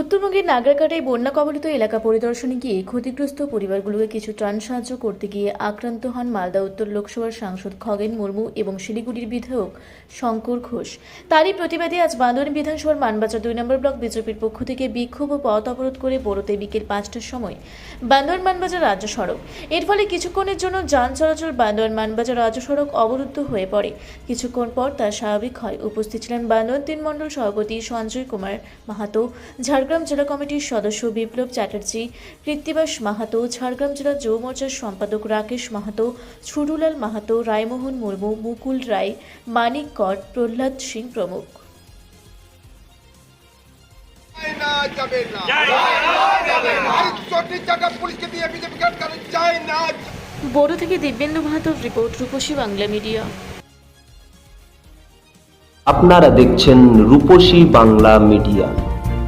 উত্তরবঙ্গের নাগরাকাটায় বন্যা কবলিত এলাকা পরিদর্শনে গিয়ে ক্ষতিগ্রস্ত পরিবারগুলোকে কিছু ত্রাণ সাহায্য করতে গিয়ে আক্রান্ত হন মালদা উত্তর লোকসভার সাংসদ খগেন মুর্মু এবং শিলিগুড়ির বিধায়ক শঙ্কর ঘোষ। তারই প্রতিবাদে আজ বান্দোয়ান বিধানসভার মানবাজার দুই নম্বর ব্লক বিজেপির পক্ষ থেকে বিক্ষোভ ও পথ অবরোধ করে বড়তে বিকেল পাঁচটার সময় বান্দোয়ান মানবাজার রাজ্য সড়ক। এর ফলে কিছুক্ষণের জন্য যান চলাচল বান্দোয়ান মানবাজার রাজ্য সড়ক অবরুদ্ধ হয়ে পড়ে। কিছুক্ষণ পর তা স্বাভাবিক হয়। উপস্থিত ছিলেন বান্দোয়ান তিন মণ্ডল সভাপতি সঞ্জয় কুমার মাহাতো ঝাড়গ্রাম জেলা কমিটির সদস্য বিপ্লব চ্যাটার্জি কৃত্তিবাস মাহাতো ঝাড়গ্রাম জেলা যুব মোর্চার সম্পাদক রাকেশ মাহাতো ছুটুলাল মাহাতো রায়মোহন মুর্মু মুকুল রায় মানিক কর প্রহ্লাদ সিং প্রমুখ। বড় থেকে দিব্যেন্দু মাহাতোর রিপোর্ট রূপসী বাংলা মিডিয়া। আপনারা দেখছেন রূপসী বাংলা মিডিয়া।